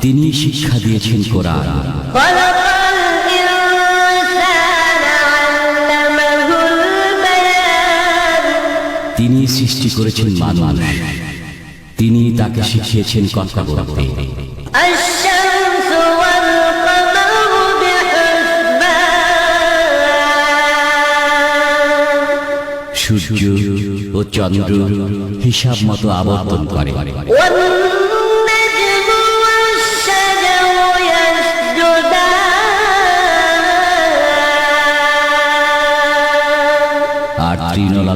তিনি শিক্ষা দিয়েছেন কোরআন। তিনি সৃষ্টি করেছেন মানুষ। তিনি তাকে শিখিয়েছেন কথা বলতে সূর্য ও চন্দ্র হিসাব মতো আবর্তন করে।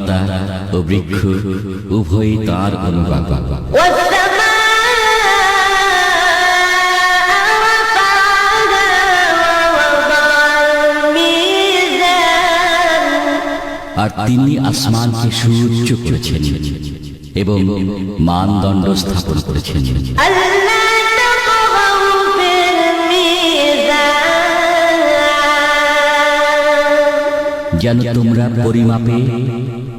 লতা ও বৃক্ষ উভয়ই তার অনুবাদ আর তিনি আসমানকে সুউচ্চ করেছেন এবং মানদণ্ড স্থাপন করেছেন। যেন তোমরা পরিমাপে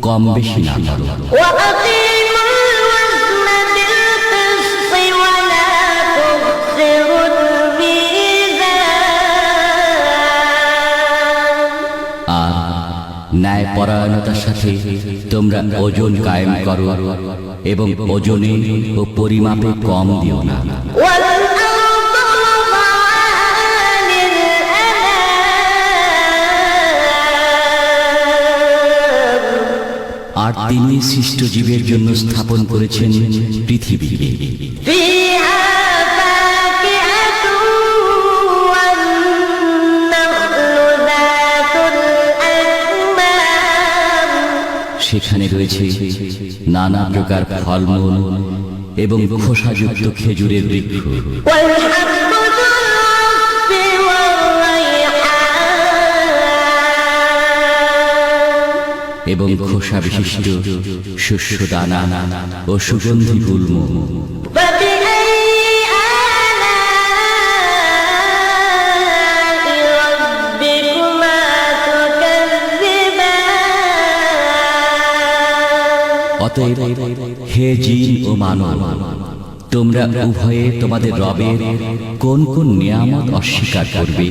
কম বেশি না করো। আর ন্যায় পরায়ণতার সাথে তোমরা ওজন কায়েম করো এবং ওজনে ও পরিমাপে কম দিও না। আর তিনি সৃষ্ট জীবের জন্য স্থাপন করেছেন পৃথিবীকে। সেখানে রয়েছে নানা প্রকার ফলমূল এবং খোসাযুক্ত খেজুরের বৃক্ষ। এবং খোসা বিশিষ্ট শস্য দানা ও সুগন্ধি গুলম অতএব হে জিন ও মানব তোমরা উভয়ে তোমাদের রবের কোন কোন নিয়ামত অস্বীকার করবে?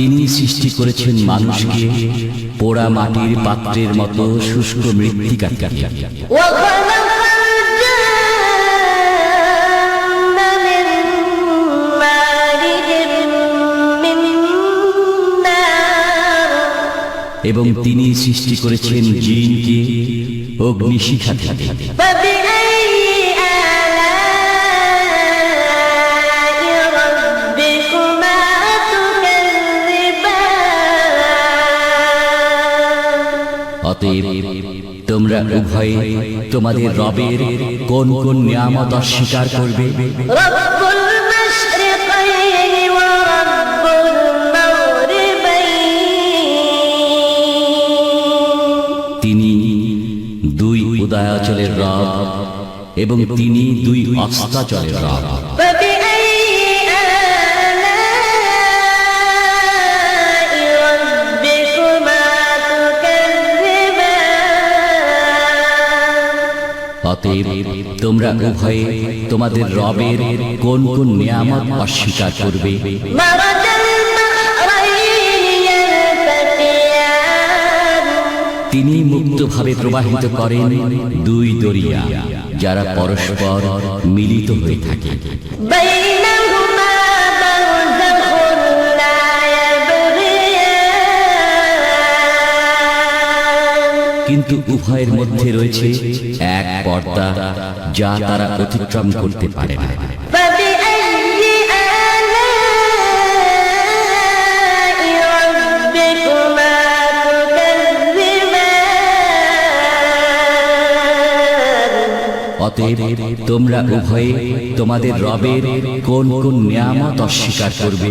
তিনি সৃষ্টি করেছেন মানুষকে পোড়া মাটির পাত্রের মতো শুষ্ক মৃত্তিকাকে এবং তিনি সৃষ্টি করেছেন জিনকে অগ্নিশিখা থাকে অতএব তোমরা উভয়ে তোমাদের রবের কোন কোন নিয়ামত অস্বীকার করবে? তিনি দুই উদয়াচলের রব এবং তিনি দুই অস্তাচলের রব। অতএব তোমরা উভয়ে তোমাদের রবের কোন কোন নিয়ামত অস্বীকার করবে? তিনি মুক্তভাবে প্রবাহিত করেন দুই দরিয়া, যারা পরস্পর মিলিত হয়ে থাকে। কিন্তু উভয়ের মধ্যে রয়েছে এক পর্দা যা তারা অতিক্রম করতে পারে না। অতএব তোমরা উভয়ে তোমাদের রবের কোন কোন নিয়ামত অস্বীকার করবে?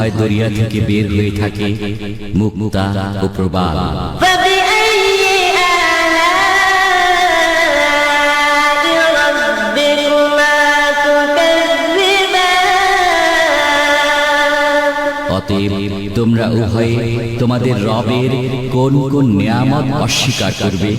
হয় দরিয়া থেকে বের হয়ে থাকে মুক্তা ও প্রবাহ তোমরা উভয়ে তোমাদের রবের কোন কোন নিয়ামত অস্বীকার করবে?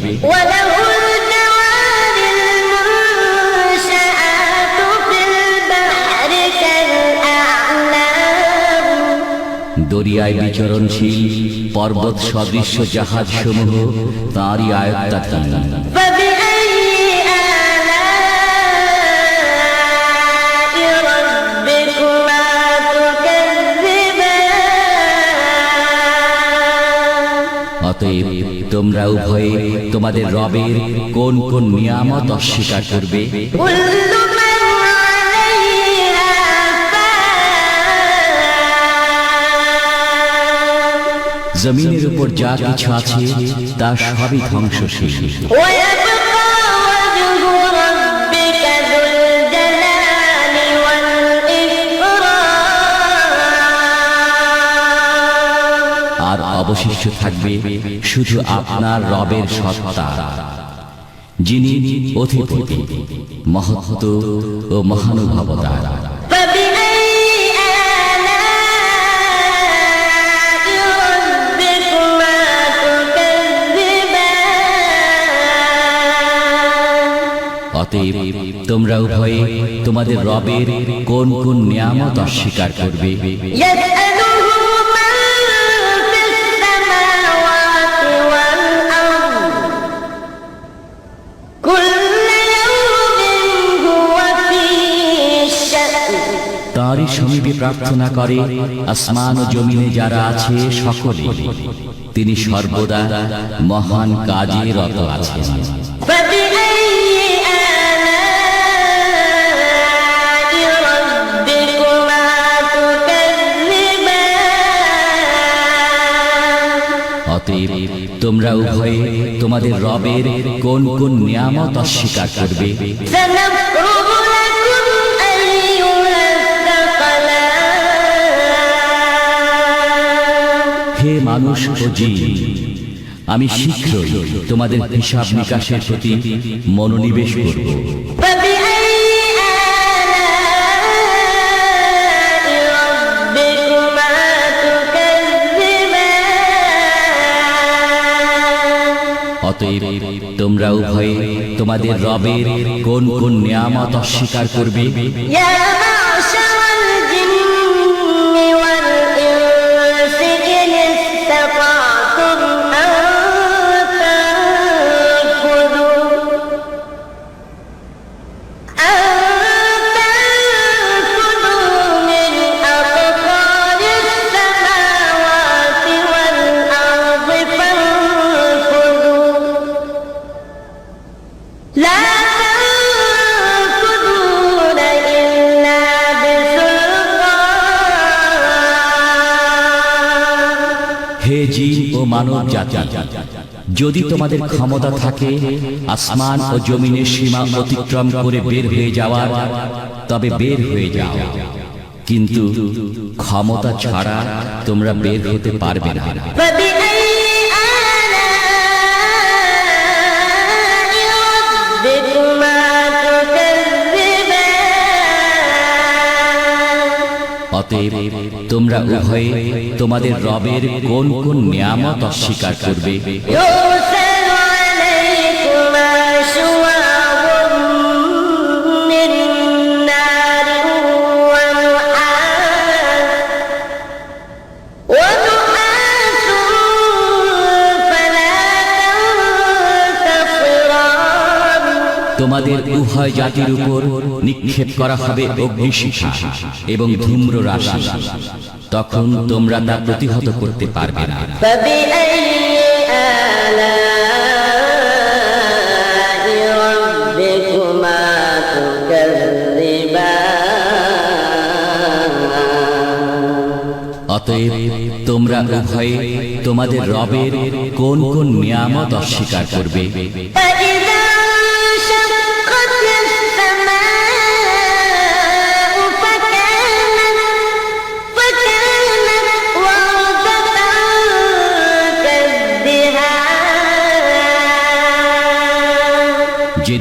দরিয়ায় বিচরণশীল পর্বত সদৃশ্য জাহাজ সমূহ তারই আয়ত্তা তোমরা উভয়ে তোমাদের রবের কোন কোন নিয়ামত অস্বীকার করবে? জমিনের উপর যা কিছু আছে তা সবই ধ্বংসশীল। আর অবশিষ্ট থাকবে শুধু আপনার রবের সত্তা যিনি অধিপতি মহত্ব ও মহানুভবতার অতএব তোমরা উভয়ে তোমাদের রবের কোন কোন নিয়ামত অস্বীকার করবে? তারই সমীপে প্রার্থনা করে, আসমান ও জমিনে যারা আছে সকলে, তিনি সর্বদা মহান কাজে রত আছেন। অতএব তোমরা উভয়ে তোমাদের রবের কোন কোন নিয়ামত অস্বীকার করবে? হে মানুষ ও আমি শীঘ্রই তোমাদের হিসাব নিকাশের প্রতি মনোনিবেশ করব। অতএব তোমরা উভয়ে তোমাদের রবের কোন কোন নিয়ামত অস্বীকার করবে? যদি তোমাদের ক্ষমতা থাকে, আসমান ও জমিনের সীমা অতিক্রম করে বের হয়ে যাওয়ার, তবে বের হয়ে যাও। কিন্তু ক্ষমতা ছাড়া তোমরা বের হতে পারবে না। অতএব তোমরা উভয়ে তোমাদের রবের কোন কোন নিয়ামত অস্বীকার করবে? তোমাদের উভয় জাতির উপর নিক্ষেপ করা হবে এবং ধূম্র রাশি। তখন তোমরা তা প্রতিহত করতে পারবে না। অতএব তোমরা উভয়ে তোমাদের রবের কোন কোন নিয়ামত অস্বীকার করবে?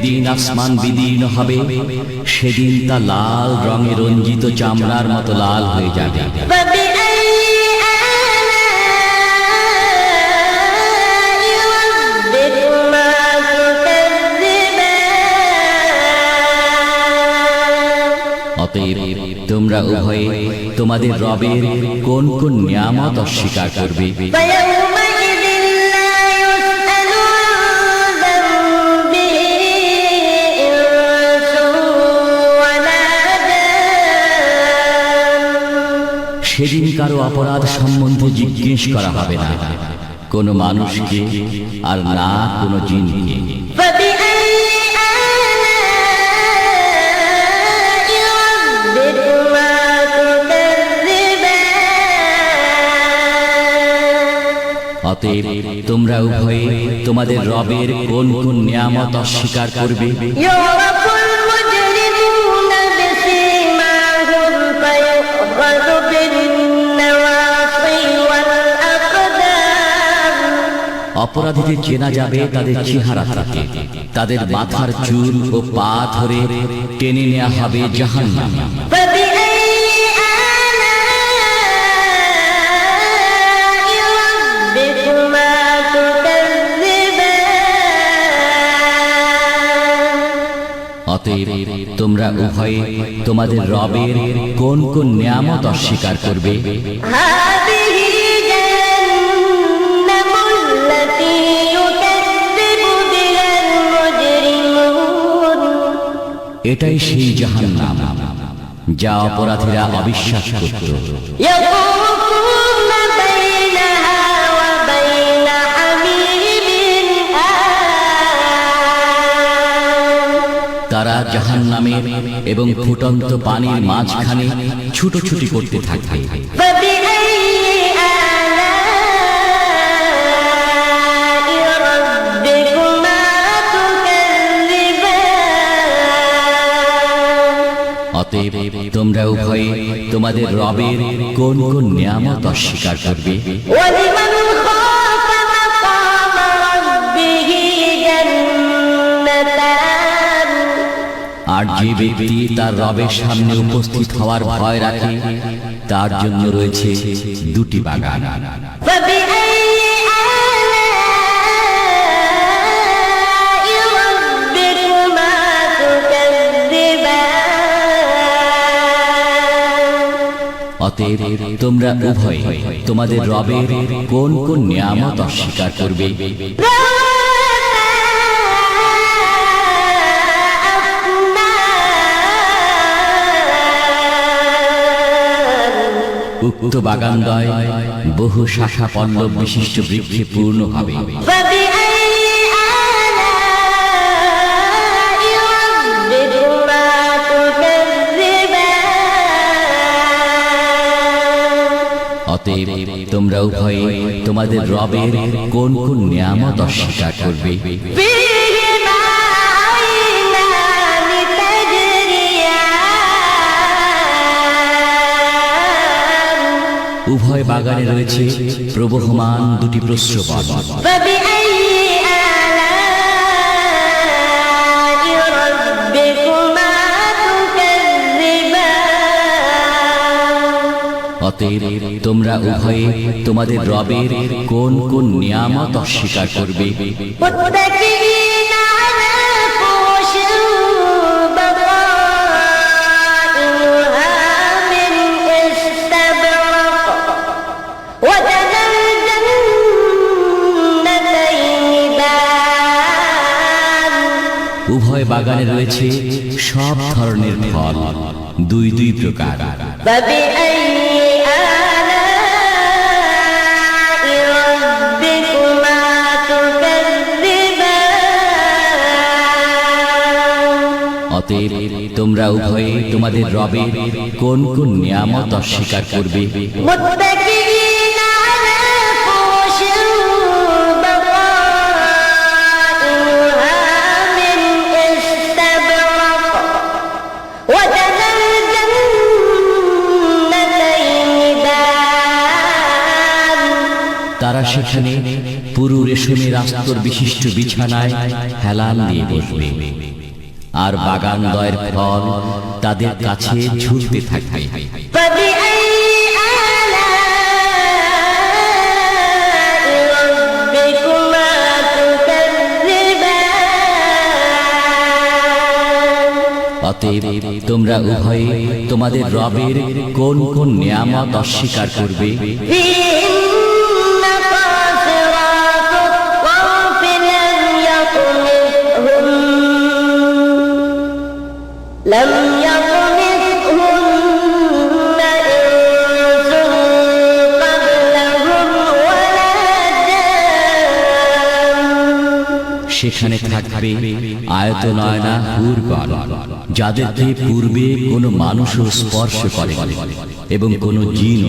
যেদিন আসমান বিদীর্ণ হবে, সেদিন তা লাল রঙে রঞ্জিত চামড়ার মতো লাল হয়ে যাবে। তোমরা উভয়ে তোমাদের রবের কোন কোন নিয়ামত অস্বীকার করবে? সেদিন কারও অপরাধ সম্বন্ধে জিজ্ঞেস করা হবে না। কোনো মানুষকে আর না কোনো জিনকে। অতএব তোমরা উভয়ে তোমাদের রবের কোন কোন নিয়ামত অস্বীকার করবে? অপরাধীদের চেনা যাবে তাদের চেহারা থেকে। তাদের মাথার চুল ও পা ধরে টেনে নেওয়া হবে জাহান তোমরা উভয়ে তোমাদের রবের কোন কোন নিয়ামত অস্বীকার করবে? হ্যাঁ এটাই সেই জাহান নাম যা অপরাধীরা অবিশ্বাস করত। তারা জাহান নামে এবং ফুটন্ত পানির মাঝখানে ছুটোছুটি করতে থাকে। অতএব তোমরা উভয়ে তোমাদের রবের কোন কোন নিয়ামত অস্বীকার করবে? আর যে ব্যক্তি তার রবের সামনে উপস্থিত হওয়ার ভয় রাখে তার জন্য রয়েছে দুটি বাগান। অতএব তোমরা উভয়ে তোমাদের রবের কোন কোন নিয়ামত অস্বীকার করবে? উক্ত বাগানদয় বহু শাখা পল্লব বিশিষ্ট বৃক্ষে পূর্ণ হবে। অতএব তোমরা উভয়ে তোমাদের রবের কোন কোন নিয়ামত অস্বীকার করবে? উভয় বাগানে রয়েছে প্রবহমান দুটি প্রশ্ন অতএব তোমরা উভয়ে তোমাদের রবের কোন কোন নিয়ামত অস্বীকার করবে? উভয় বাগানে রয়েছে সব ধরনের ফল, দুই দুই প্রকার। তোমরা উভয়ে তোমাদের রবে কোন কোন নিয়ামত অস্বীকার করবে? তারা সেখানে পুরু রেশমি রাস্তর বিশিষ্ট বিছানায় হেলান দিয়ে বসবে। আর বাগান দয়ের ফল তাদের কাছে ঝুলতে থাকবে। তোমরা উভয়ে তোমাদের রবের কোন কোন নিয়ামত অস্বীকার করবে? সেখানে থাকবে আয়তনয়না হুর যাদেরকে পূর্বে কোনো মানুষ স্পর্শ করে এবং কোনো জিন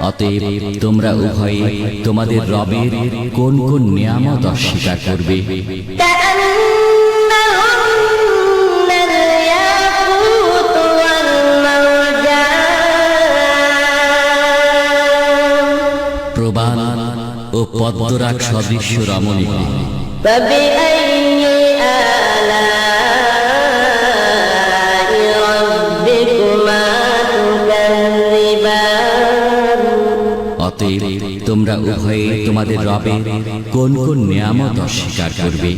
অতএব তোমরা উভয়ে তোমাদের রবের কোন কোন নিয়ামত অস্বীকার করবে? প্রবাল ও পদ্মরাগ সদৃশ্য রমণীকে অতএব তোমরা উভয়ে তোমাদের রবে কোন কোন নিয়ামত অস্বীকার করবে?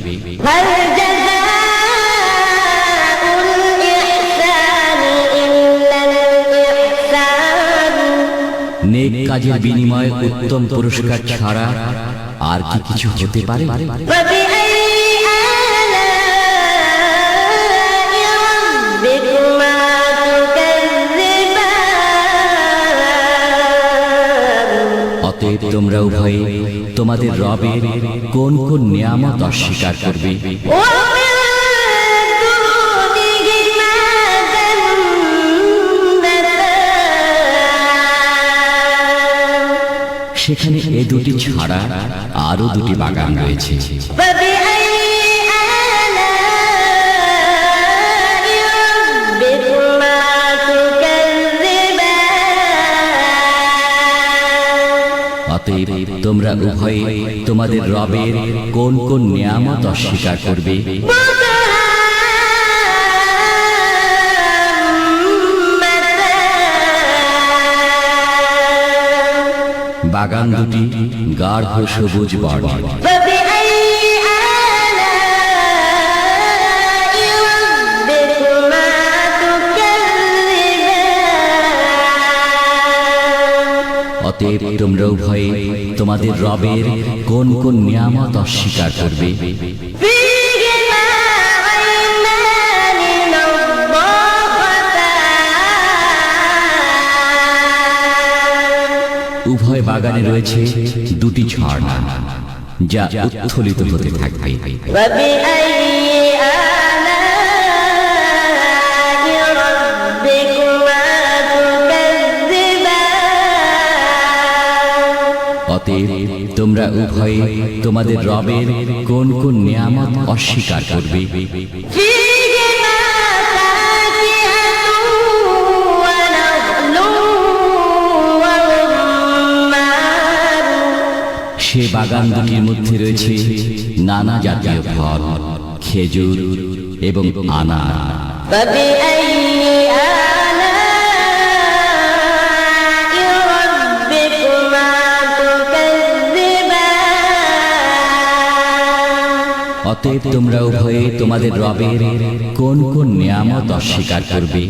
নেক কাজের বিনিময়ে উত্তম পুরস্কার ছাড়া আর কি কিছু হতে পারে? অতএব তোমরা উভয়ে তোমাদের রবের কোন কোন নিয়ামত অস্বীকার করবে? সেখানে এ দুটি ছাড়া আরও দুটি বাগান রয়েছে। অতএব তোমরা উভয়ে তোমাদের রবের কোন কোন নিয়ামত অস্বীকার করবে? বাগান দুটি, গাঢ় সবুজ বর্ণের অতএব তোমরা উভয়ে তোমাদের রবের কোন কোন নিয়ামত অস্বীকার করবে? উভয় বাগানে রয়েছে দুটি ঝর্ণা যা উত্থলিত হতে থাকবে। তোমরা উভয়ে তোমাদের রবের কোন কোন নিয়ামত অস্বীকার করবে? সে বাগান দুটির মধ্যে রয়েছে নানা জাতীয় ফল, খেজুর এবং আনা অতএব তোমরা উভয়ে তোমাদের রবের কোন কোন নিয়ামত অস্বীকার করবে?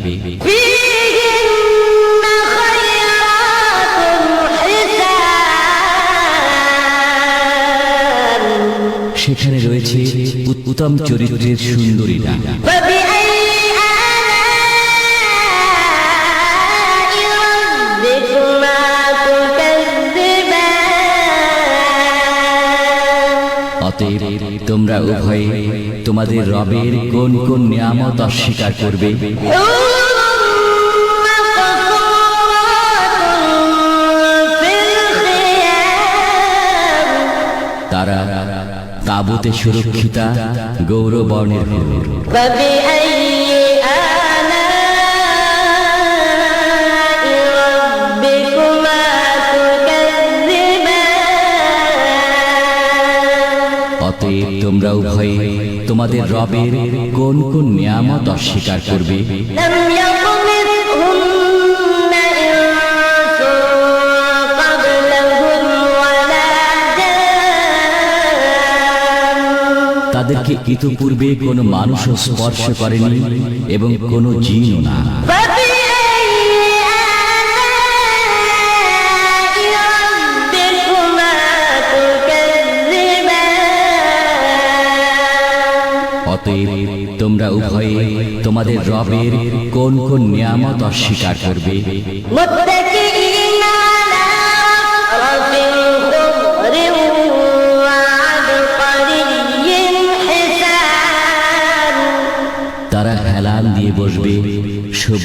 সেখানে রয়েছে উত্তম চরিত্রের সুন্দরীরা অতএব তোমরা উভয়ে তোমাদের রবের কোন কোন নিয়ামত অস্বীকার করবে? তাবুতে সুরক্ষিতা গৌরবর্ণের অতএব তোমরা উভয়ে তোমাদের রবের কোন কোন নিয়ামত অস্বীকার করবে? তাদেরকে ইতোপূর্বে কোনো মানুষ স্পর্শ করেনি এবং কোনো জিনও না। তোমরা উভয়ে তোমাদের রবের কোন কোন নিয়ামত অস্বীকার করবে?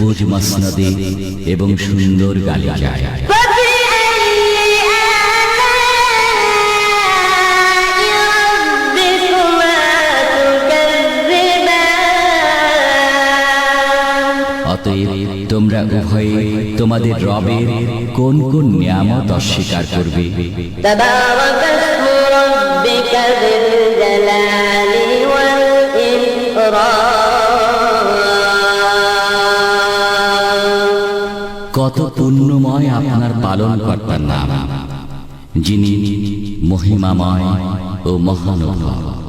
সবুজ মসনদে এবং সুন্দর গালি অতএব তোমরা উভয়ে তোমাদের রবের কোন কোন নিয়ামত অস্বীকার করবে? পুণ্যময় আপনার পালন কর্তার নাম যিনি মহিমাময় ও মহানুভব।